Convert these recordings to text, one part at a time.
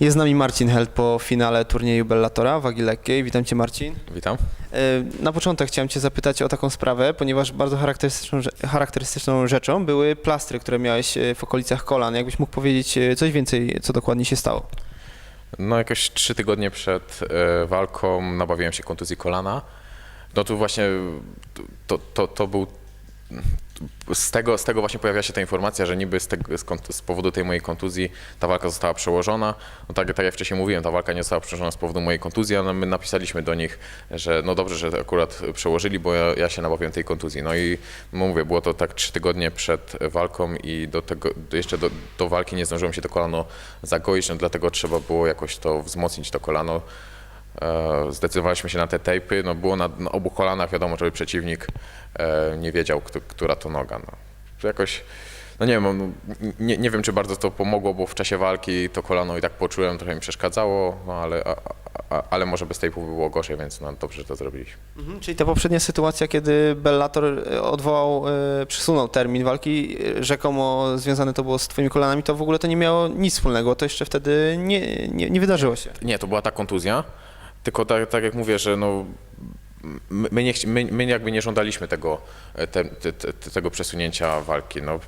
Jest z nami Marcin Held po finale turnieju Bellatora wagi lekkiej. Witam Cię Marcin. Witam. E, Na początek chciałem Cię zapytać o taką sprawę, ponieważ bardzo charakterystyczną, charakterystyczną rzeczą były plastry, które miałeś e, w okolicach kolan. Jakbyś mógł powiedzieć e, coś więcej, co dokładnie się stało? No jakoś trzy tygodnie przed walką nabawiłem się kontuzji kolana. No tu właśnie to, to, to był z tego, z tego właśnie pojawia się ta informacja, że niby z, z, kont- z powodu tej mojej kontuzji ta walka została przełożona. No tak, tak jak wcześniej mówiłem, ta walka nie została przełożona z powodu mojej kontuzji, ale my napisaliśmy do nich, że no dobrze, że akurat przełożyli, bo ja, ja się nabawiłem tej kontuzji. No i mówię, było to tak trzy tygodnie przed walką i do tego, jeszcze do, do walki nie zdążyłem się to kolano zagoić, no dlatego trzeba było jakoś to wzmocnić to kolano. E, Zdecydowaliśmy się na te tejpy. No było na, na obu kolanach, wiadomo, żeby przeciwnik e, nie wiedział, kto, która to noga. No. To Jakoś, no nie wiem, no, nie, nie wiem, czy bardzo to pomogło, bo w czasie walki to kolano i tak poczułem, trochę mi przeszkadzało, no ale, a, a, ale może bez tejpu by było gorzej, więc no, dobrze, że to zrobiliśmy. Mhm, czyli ta poprzednia sytuacja, kiedy Bellator e, odwołał, przesunął termin walki, rzekomo związane to było z Twoimi kolanami, to w ogóle to nie miało nic wspólnego. To jeszcze wtedy nie, nie, nie wydarzyło się. Nie, to była ta kontuzja, tylko tak, tak jak mówię, że no, my, nie, my, my jakby nie żądaliśmy tego, e, te, te, te, tego przesunięcia walki. No,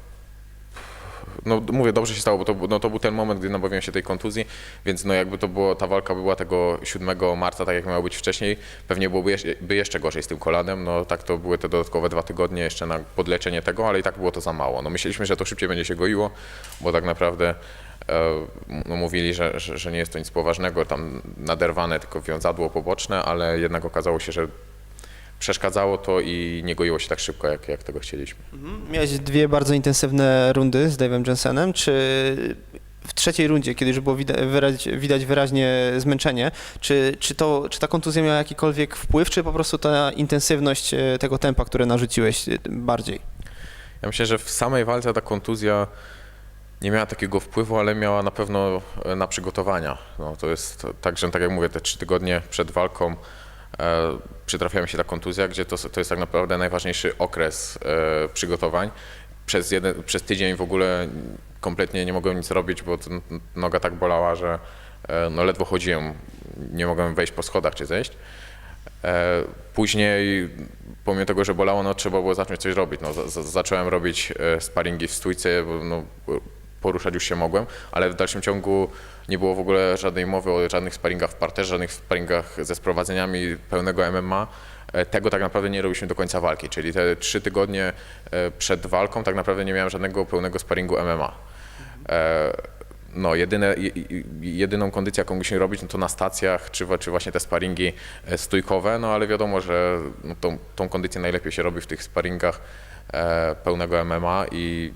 no mówię, dobrze się stało, bo to, no, to był ten moment, gdy nabawiłem się tej kontuzji, więc no jakby to było, ta walka była tego 7 marca, tak jak miało być wcześniej, pewnie byłoby jeszcze, by jeszcze gorzej z tym kolanem, no tak to były te dodatkowe dwa tygodnie jeszcze na podleczenie tego, ale i tak było to za mało. No myśleliśmy, że to szybciej będzie się goiło, bo tak naprawdę no, mówili, że, że, że nie jest to nic poważnego, tam naderwane tylko wiązadło poboczne, ale jednak okazało się, że przeszkadzało to i nie goiło się tak szybko, jak, jak tego chcieliśmy. Mhm. Miałeś dwie bardzo intensywne rundy z Dave'em Jensenem. Czy w trzeciej rundzie, kiedy już było widać wyraźnie zmęczenie, czy, czy, to, czy ta kontuzja miała jakikolwiek wpływ, czy po prostu ta intensywność e, tego tempa, które narzuciłeś e, bardziej? Ja myślę, że w samej walce ta kontuzja nie miała takiego wpływu, ale miała na pewno e, na przygotowania. No, to jest tak, że tak jak mówię, te trzy tygodnie przed walką e, przytrafiała mi się ta kontuzja, gdzie to, to jest tak naprawdę najważniejszy okres e, przygotowań. Przez, jeden, przez tydzień w ogóle kompletnie nie mogłem nic robić, bo noga tak bolała, że e, no, ledwo chodziłem. Nie mogłem wejść po schodach czy zejść. Później, pomimo tego, że bolało, no trzeba było zacząć coś robić. No, za- za- zacząłem robić sparingi w stójce, no, poruszać już się mogłem, ale w dalszym ciągu nie było w ogóle żadnej mowy o żadnych sparingach w parterze, żadnych sparingach ze sprowadzeniami pełnego MMA. E, Tego tak naprawdę nie robiliśmy do końca walki, czyli te trzy tygodnie e, przed walką tak naprawdę nie miałem żadnego pełnego sparingu MMA. E, No, jedyne, je- je- jedyną kondycję, jaką musimy robić, no to na stacjach, czy, czy właśnie te sparingi stójkowe, no ale wiadomo, że no, tą, tą kondycję najlepiej się robi w tych sparingach pełnego MMA i,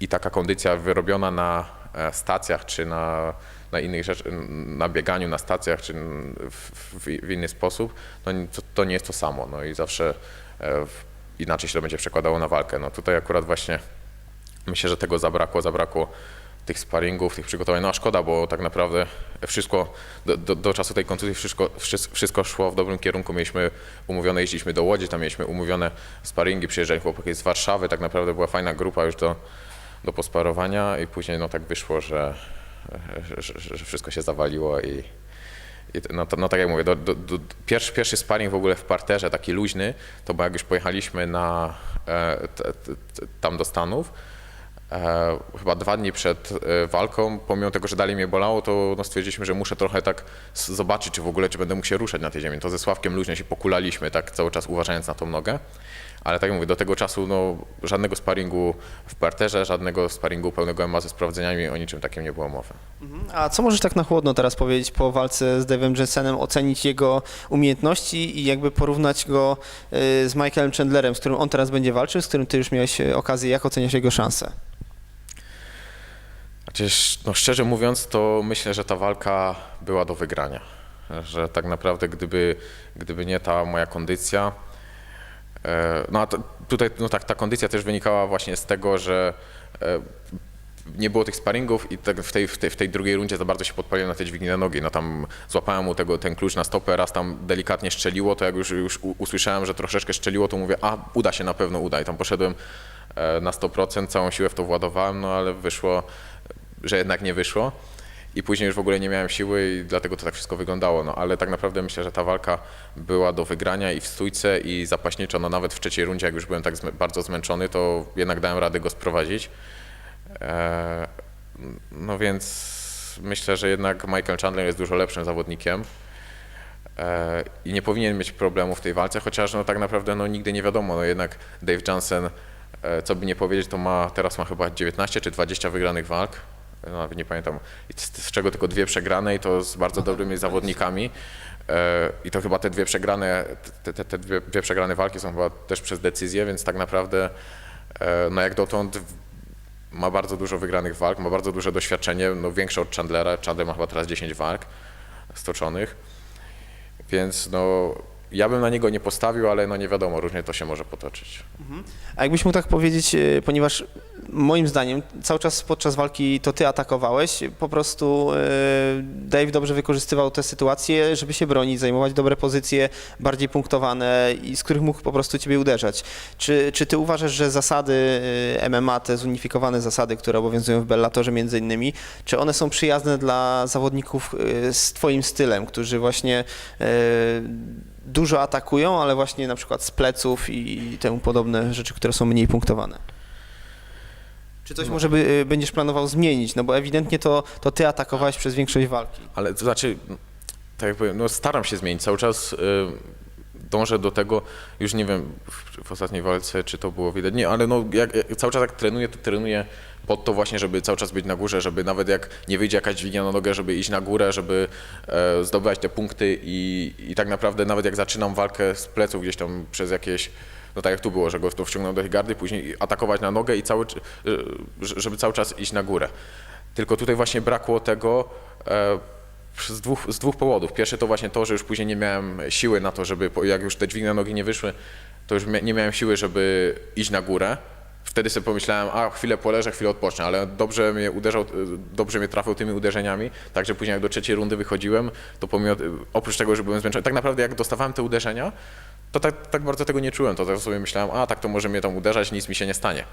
i, taka kondycja wyrobiona na stacjach, czy na, na innych rzeczach, na bieganiu na stacjach, czy w, w, w inny sposób, no to, to nie jest to samo, no i zawsze e, inaczej się to będzie przekładało na walkę. No tutaj akurat właśnie Myślę, że tego zabrakło, zabrakło tych sparingów, tych przygotowań. No a szkoda, bo tak naprawdę wszystko, do, do, do czasu tej kontuzji wszystko, wszys- wszystko szło w dobrym kierunku. Mieliśmy umówione, jeździliśmy do Łodzi, tam mieliśmy umówione sparingi, przyjeżdżali chłopaki z Warszawy, tak naprawdę była fajna grupa już do, do posparowania i później no tak wyszło, że, że, że, wszystko się zawaliło i, i no, to, no tak jak mówię, do, do, do, pierwszy, pierwszy sparring w ogóle w parterze, taki luźny, to bo jak już pojechaliśmy na, e, t, t, tam do Stanów, e, chyba dwa dni przed e, walką, pomimo tego, że dalej mnie bolało, to no, stwierdziliśmy, że muszę trochę tak zobaczyć, czy w ogóle, czy będę mógł się ruszać na tej ziemi. To ze Sławkiem luźnie się pokulaliśmy, tak cały czas uważając na tą nogę. Ale tak jak mówię, do tego czasu no, żadnego sparingu w parterze, żadnego sparingu pełnego MMA ze sprawdzeniami, o niczym takim nie było mowy. A co możesz tak na chłodno teraz powiedzieć po walce z Dave'em Jensenem, ocenić jego umiejętności i jakby porównać go y, z Michaelem Chandlerem, z którym on teraz będzie walczył, z którym ty już miałeś y, okazję, jak oceniasz jego szanse? Sz- no szczerze mówiąc, to myślę, że ta walka była do wygrania. Że tak naprawdę, gdyby, gdyby nie ta moja kondycja, no a to, tutaj no tak, ta kondycja też wynikała właśnie z tego, że e, nie było tych sparingów i tak w, tej, w, tej, w tej drugiej rundzie za bardzo się podpaliłem na te dźwignię nogi. No tam złapałem mu tego, ten klucz na stopę, raz tam delikatnie szczeliło, to jak już, już usłyszałem, że troszeczkę szczeliło, to mówię, a uda się, na pewno uda. I tam poszedłem e, na 100%, całą siłę w to władowałem, no ale wyszło, że jednak nie wyszło. I później już w ogóle nie miałem siły i dlatego to tak wszystko wyglądało. No ale tak naprawdę myślę, że ta walka była do wygrania i w stójce i zapaśniczo, no nawet w trzeciej rundzie, jak już byłem tak bardzo zmęczony, to jednak dałem radę go sprowadzić. E, no więc myślę, że jednak Michael Chandler jest dużo lepszym zawodnikiem e, i nie powinien mieć problemów w tej walce, chociaż no tak naprawdę no nigdy nie wiadomo, no jednak Dave Johnson, e, co by nie powiedzieć, to ma, teraz ma chyba 19 czy 20 wygranych walk, nawet nie pamiętam, z, z czego tylko dwie przegrane i to z bardzo dobrymi zawodnikami. E, I to chyba te dwie przegrane, te, te, te dwie, dwie przegrane walki są chyba też przez decyzję, więc tak naprawdę e, no jak dotąd ma bardzo dużo wygranych walk, ma bardzo duże doświadczenie, no większe od Chandlera. Chandler ma chyba teraz 10 walk stoczonych, więc no ja bym na niego nie postawił, ale no nie wiadomo, różnie to się może potoczyć. A jakbyś mógł tak powiedzieć, e, ponieważ moim zdaniem cały czas podczas walki to ty atakowałeś, po prostu e, Dave dobrze wykorzystywał tę sytuację, żeby się bronić, zajmować dobre pozycje, bardziej punktowane i z których mógł po prostu ciebie uderzać. Czy, czy ty uważasz, że zasady e, MMA, te zunifikowane zasady, które obowiązują w Bellatorze między innymi, czy one są przyjazne dla zawodników z twoim stylem, którzy właśnie dużo atakują, ale właśnie na przykład z pleców i temu podobne rzeczy, które są mniej punktowane. Czy coś może by, y, będziesz planował zmienić? No bo ewidentnie to, to ty atakowałeś przez większość walki. Ale to znaczy, tak jak powiem, no staram się zmienić, cały czas y, dążę do tego, już nie wiem w, w ostatniej walce, czy to było widać, nie, ale no jak, jak, cały czas jak trenuję, to trenuję pod to właśnie, żeby cały czas być na górze, żeby nawet jak nie wyjdzie jakaś dźwignia na nogę, żeby iść na górę, żeby e, zdobywać te punkty i, i tak naprawdę nawet jak zaczynam walkę z pleców gdzieś tam przez jakieś no tak jak tu było, że go to wciągnął do tej gardy, później atakować na nogę i cały, y, żeby cały czas iść na górę. Tylko tutaj właśnie brakło tego e, z dwóch, z dwóch powodów. Pierwszy to właśnie to, że już później nie miałem siły na to, żeby, jak już te dźwignie nogi nie wyszły, to już nie miałem siły, żeby iść na górę. Wtedy sobie pomyślałem, a chwilę poleżę, chwilę odpocznę, ale dobrze mnie uderzał, y, dobrze mnie trafił tymi uderzeniami, także później jak do trzeciej rundy wychodziłem, to pomimo, oprócz tego, że byłem zmęczony, tak naprawdę jak dostawałem te uderzenia, to tak, tak bardzo tego nie czułem, to tak sobie myślałem, a tak to może mnie tam uderzać, nic mi się nie stanie.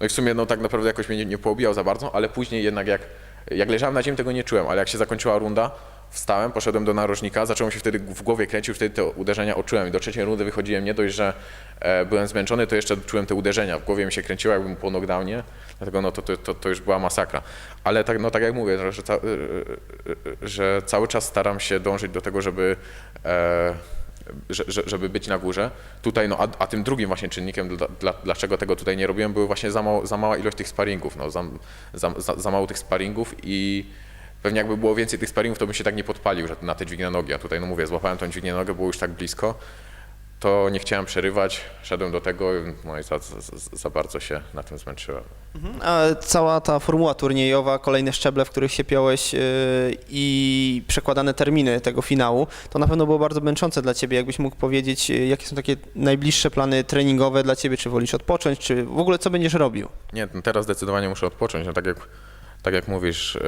No i w sumie no tak naprawdę jakoś mnie nie, nie poobijał za bardzo, ale później jednak jak, jak leżałem na ziemi tego nie czułem, ale jak się zakończyła runda, wstałem, poszedłem do narożnika, zacząłem się wtedy w głowie kręcił, wtedy te uderzenia odczułem i do trzeciej rundy wychodziłem nie dość, że e, byłem zmęczony, to jeszcze czułem te uderzenia, w głowie mi się kręciło jakbym po knockdownie, dlatego no to, to, to, to już była masakra. Ale tak, no tak jak mówię, że, ca, że cały czas staram się dążyć do tego, żeby e, żeby być na górze. Tutaj, no, a, a tym drugim właśnie czynnikiem, dla, dla, dlaczego tego tutaj nie robiłem, były właśnie za, mało, za mała ilość tych sparingów, no, za, za, za, mało tych sparingów i pewnie jakby było więcej tych sparingów, to bym się tak nie podpalił że na te dźwignię nogi, a tutaj, no mówię, złapałem tą dźwignię nogę, było już tak blisko, to nie chciałem przerywać, szedłem do tego, no i za, za, za bardzo się na tym zmęczyłem. A cała ta formuła turniejowa, kolejne szczeble, w których się piąłeś yy, i przekładane terminy tego finału, to na pewno było bardzo męczące dla ciebie. Jakbyś mógł powiedzieć, yy, jakie są takie najbliższe plany treningowe dla ciebie? Czy wolisz odpocząć, czy w ogóle co będziesz robił? Nie, no teraz zdecydowanie muszę odpocząć. No tak jak, tak jak mówisz, y,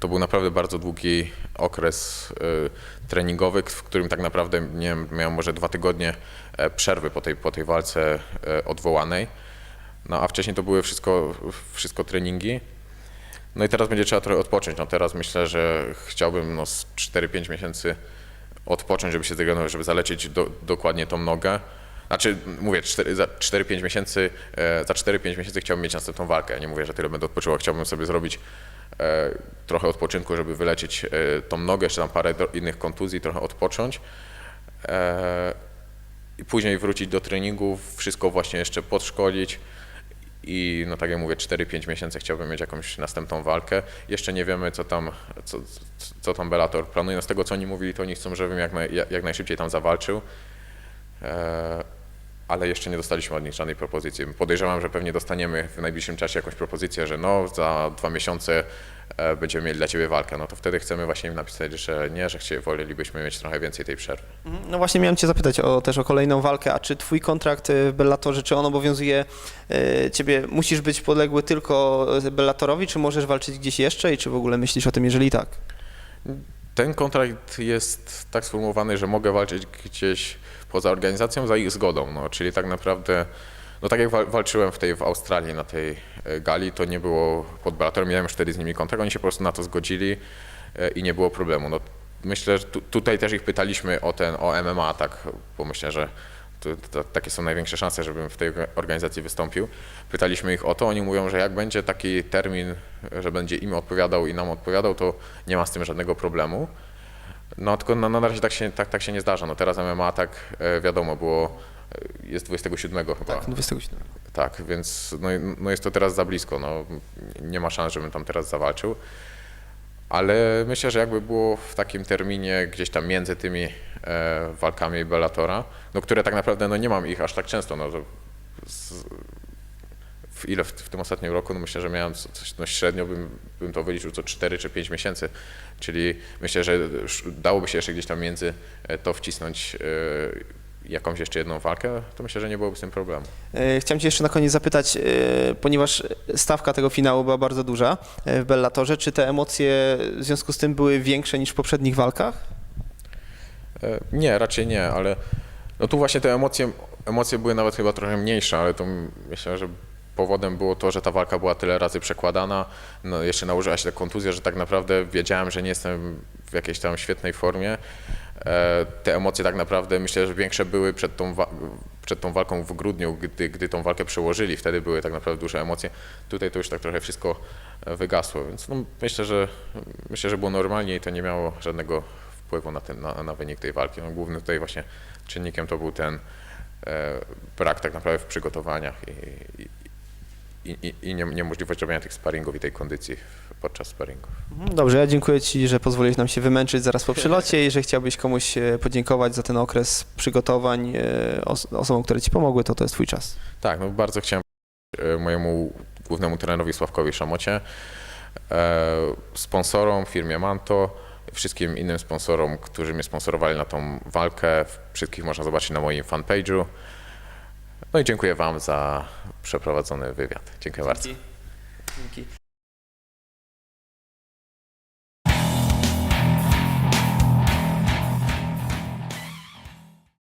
to był naprawdę bardzo długi okres y, treningowy, w którym tak naprawdę nie wiem, miałem może dwa tygodnie e, przerwy po tej, po tej walce e, odwołanej. No a wcześniej to były wszystko, wszystko treningi. No i teraz będzie trzeba trochę odpocząć. No teraz myślę, że chciałbym no, z 4-5 miesięcy odpocząć, żeby się zregenerować, żeby zalecieć do, dokładnie tą nogę. Znaczy, mówię, cztery- za 4-5 miesięcy, e, za 4-5 miesięcy chciałbym mieć następną walkę. Nie mówię, że tyle będę odpoczywał, chciałbym sobie zrobić e, trochę odpoczynku, żeby wylecieć e, tą nogę, jeszcze tam parę innych kontuzji, trochę odpocząć. I później wrócić do treningów, wszystko właśnie jeszcze podszkolić. I no tak jak mówię, 4-5 miesięcy chciałbym mieć jakąś następną walkę. Jeszcze nie wiemy, co tam, co, co- tam Bellator planuje. No z tego, co oni mówili, to oni chcą, żebym jak, naj, jak najszybciej tam zawalczył. E, ale jeszcze nie dostaliśmy od nich żadnej propozycji. Podejrzewam, że pewnie dostaniemy w najbliższym czasie jakąś propozycję, że no za dwa miesiące e, będziemy mieli dla Ciebie walkę. No to wtedy chcemy właśnie im napisać, że nie, że chcie, wolelibyśmy mieć trochę więcej tej przerwy. No właśnie miałem cię zapytać o, też o kolejną walkę, a czy twój kontrakt y, w Bellatorze, czy on obowiązuje y, ciebie, musisz być podległy tylko Bellatorowi, czy możesz walczyć gdzieś jeszcze i czy w ogóle myślisz o tym, jeżeli tak? Ten kontrakt jest tak sformułowany, że mogę walczyć gdzieś poza organizacją za ich zgodą, no, czyli tak naprawdę, no tak jak wal, walczyłem w tej w Australii na tej e, gali, to nie było pod Bellatorem, miałem wtedy z nimi kontakt, oni się po prostu na to zgodzili e, i nie było problemu. No, myślę, że tu, tutaj też ich pytaliśmy o ten, o MMA, tak, bo myślę, że to, to, takie są największe szanse, żebym w tej organizacji wystąpił. Pytaliśmy ich o to, oni mówią, że jak będzie taki termin, że będzie im odpowiadał i nam odpowiadał, to nie ma z tym żadnego problemu. No tylko na, na razie tak się, tak, tak się nie zdarza. No teraz MMA tak e, wiadomo było, e, jest 27 chyba. Tak, 27. Tak, więc no, no jest to teraz za blisko. No, nie ma szans, żebym tam teraz zawalczył. Ale myślę, że jakby było w takim terminie gdzieś tam między tymi e, walkami Bellatora, no które tak naprawdę no nie mam ich aż tak często. No, z, w ile w, w tym ostatnim roku, no myślę, że miałem coś, no średnio bym, bym to wyliczył co 4 czy 5 miesięcy, czyli myślę, że dałoby się jeszcze gdzieś tam między e, to wcisnąć e, jakąś jeszcze jedną walkę, to myślę, że nie byłoby z tym problemu. E, Chciałem Cię jeszcze na koniec zapytać, e, ponieważ stawka tego finału była bardzo duża e, w Bellatorze, czy te emocje w związku z tym były większe niż w poprzednich walkach? Nie, raczej nie, ale no tu właśnie te emocje, emocje były nawet chyba trochę mniejsze, ale to myślę, że powodem było to, że ta walka była tyle razy przekładana, no jeszcze nałożyła się ta kontuzja, że tak naprawdę wiedziałem, że nie jestem w jakiejś tam świetnej formie. E, Te emocje tak naprawdę myślę, że większe były przed tą, przed tą walką w grudniu, gdy, gdy tą walkę przełożyli, wtedy były tak naprawdę duże emocje. Tutaj to już tak trochę wszystko e, wygasło, więc no myślę, że myślę, że było normalnie i to nie miało żadnego wpływu na, ten, na, na wynik tej walki. No, głównym tutaj właśnie czynnikiem to był ten e, brak tak naprawdę w przygotowaniach i, i, i, i nie, niemożliwość robienia tych sparingów i tej kondycji podczas sparingów. Mhm, Dobrze, ja dziękuję Ci, że pozwoliłeś nam się wymęczyć zaraz po przylocie i że chciałbyś komuś e, podziękować za ten okres przygotowań e, os- osobom, które Ci pomogły, to to jest Twój czas. Tak, no bardzo chciałem e, mojemu głównemu trenerowi Sławkowi Szamocie, sponsorom, firmie Manto, wszystkim innym sponsorom, którzy mnie sponsorowali na tą walkę. Wszystkich można zobaczyć na moim fanpage'u. No i dziękuję Wam za przeprowadzony wywiad. Dziękuję bardzo. Dzięki.